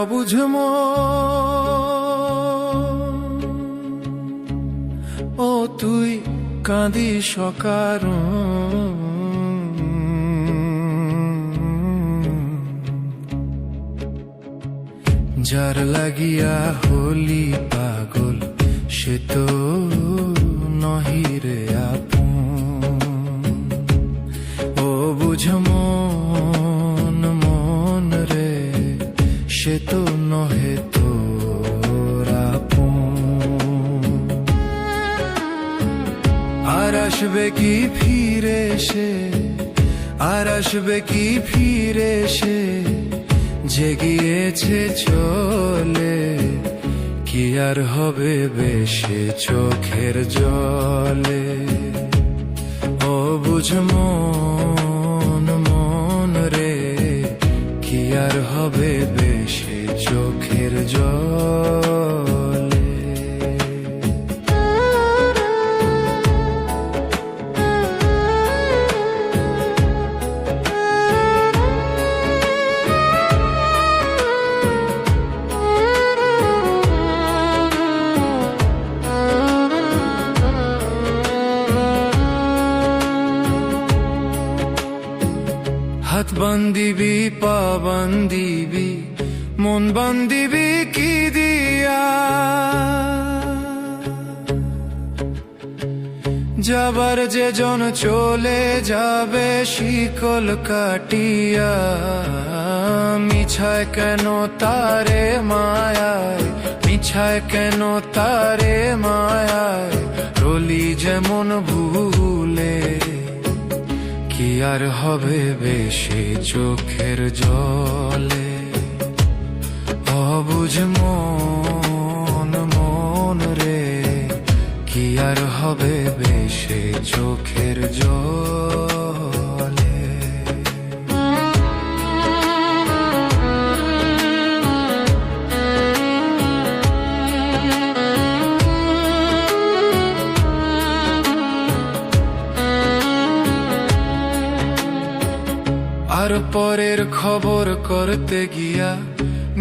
অবুঝ ও তুই কাঁদি সকার যার লাগিয়া হলি পাগল, সে তো নহিরে আপন। ও বুঝ আসবে কি ফিরে সে আর আসবে কি ফিরে সে যে গিয়েছে চলে, কি আর হবে বেশে চোখের জলে? ও বুঝ হাত বান্দিবি পা বান্দিবি মন বান্দিবি কি দিয়া? যাবার যে জন চলে যাবে শিকল কাটিয়া, মিছায় কেন তারে মায়ায়, মিছায় কেন তারে মায়ায়, রলি যেমন ভুলে কি আর হবে বেশি চোখের জলে? অবুঝ মন মন রে, কি আর হবে বেশি চোখের জলে? আর পরের খবর করতে গিয়া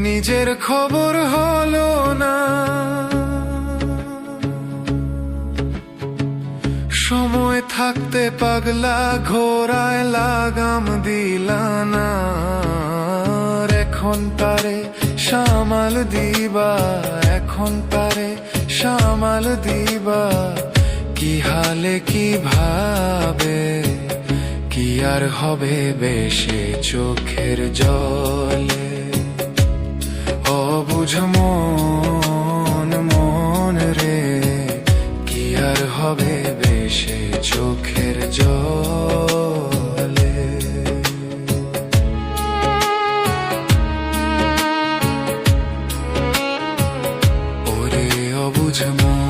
নিজের খবর হলো না। সময় থাকতে পাগলা ঘোড়ায় লাগাম দিলানা এখন তারে সামাল দিবা, এখন তারে সামাল দিবা। কি হালে কি ভাবে? কি আর হবে বেশি চোখের জলে। অবুঝ মন মন রে, কি আর হবে বেশি চোখের জলে? ওরে অবুঝ মন